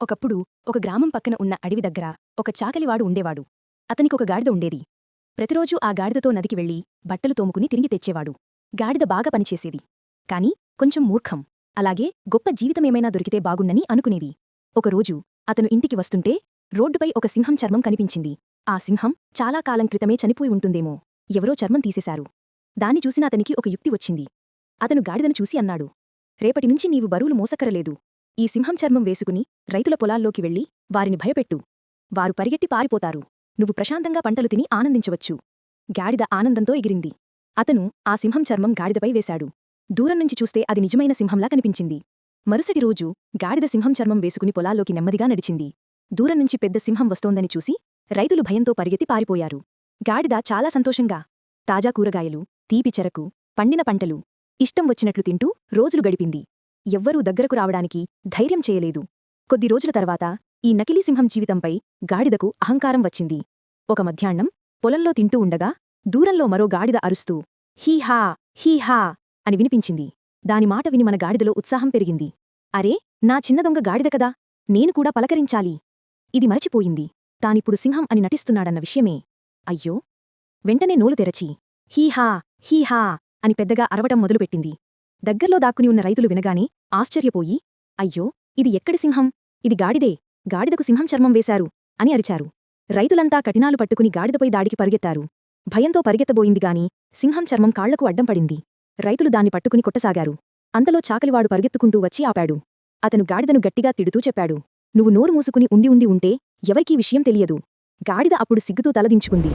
ఒకప్పుడు ఒక గ్రామం పక్కన ఉన్న అడవి దగ్గర ఒక చాకలివాడు ఉండేవాడు. అతనికొక గాడిద ఉండేది. ప్రతిరోజూ ఆ గాడిదతో నదికి వెళ్ళి బట్టలు తోముకుని తిరిగి తెచ్చేవాడు. గాడిద బాగా పనిచేసేది. కాని కొంచెం మూర్ఖం. అలాగే గొప్ప జీవితమేమైనా దొరికితే బాగున్నని అనుకునేది. ఒకరోజు అతను ఇంటికి వస్తుంటే రోడ్డుపై ఒక సింహం చర్మం కనిపించింది. ఆ సింహం చాలా కాలం క్రితమే చనిపోయి ఉంటుందేమో ఎవరో చర్మం తీసేశారు. దాన్ని చూసిన అతనికి ఒక యుక్తి వచ్చింది. అతను గాడిదను చూసి అన్నాడు రేపటినుంచి నీవు బరువులు మోసకరలేదు ఈ సింహం చర్మం వేసుకుని రైతుల పొలాల్లోకి వెళ్ళి వారిని భయపెట్టు. వారు పరిగెట్టి పారిపోతారు. నువ్వు ప్రశాంతంగా పంటలు తిని ఆనందించవచ్చు. గాడిద ఆనందంతో ఎగిరింది. అతను ఆ సింహం చర్మం గాడిదపై వేశాడు. దూరం నుంచి చూస్తే అది నిజమైన సింహంలా కనిపించింది. మరుసటి రోజు గాడిద సింహం చర్మం వేసుకుని పొలాల్లోకి నెమ్మదిగా నడిచింది. దూరం నుంచి పెద్ద సింహం వస్తోందని చూసి రైతులు భయంతో పరిగెత్తి పారిపోయారు. గాడిద చాలా సంతోషంగా తాజా కూరగాయలు తీపి చెరకు పండిన పంటలు ఇష్టం వచ్చినట్లు తింటూ రోజులు గడిపింది. ఎవ్వరూ దగ్గరకు రావడానికి ధైర్యం చేయలేదు. కొద్ది రోజుల తర్వాత ఈ నకిలీ సింహం జీవితంపై గాడిదకు అహంకారం వచ్చింది. ఒక మధ్యాహ్నం పొలంలో తింటూ ఉండగా దూరంలో మరో గాడిద అరుస్తూ హీహా హీహా అని వినిపించింది. దాని మాట విని మన గాడిదలో ఉత్సాహం పెరిగింది. అరే నా చిన్న దొంగ గాడిద కదా నేను కూడా పలకరించాలి. ఇది మరచిపోయింది. తానిప్పుడు సింహం అని నటిస్తున్నాడన్న విషయమే. అయ్యో. వెంటనే నోలు తెరచి హీహా హీహా అని పెద్దగా అరవటం మొదలుపెట్టింది. దగ్గర్లో దాక్కుని ఉన్న రైతులు వినగానే ఆశ్చర్యపోయి అయ్యో ఇది ఎక్కడి సింహం? ఇది గాడిదే. గాడిదకు సింహం చర్మం వేశారు అని అరిచారు. రైతులంతా కఠినాలు పట్టుకుని గాడిదపై దాడికి పరిగెత్తారు. భయంతో పరిగెత్తబోయిందిగాని సింహం చర్మం కాళ్ళకు అడ్డం పడింది. రైతులు దాన్ని పట్టుకుని కొట్టసాగారు. అంతలో చాకలివాడు పరిగెత్తుకుంటూ వచ్చి ఆపాడు. అతను గాడిదను గట్టిగా తిడుతూ చెప్పాడు నువ్వు నోరు మూసుకుని ఉండి ఉండి ఉంటే ఎవరికీ విషయం తెలియదు. గాడిద అప్పుడు సిగ్గుతూ తలదించుకుంది.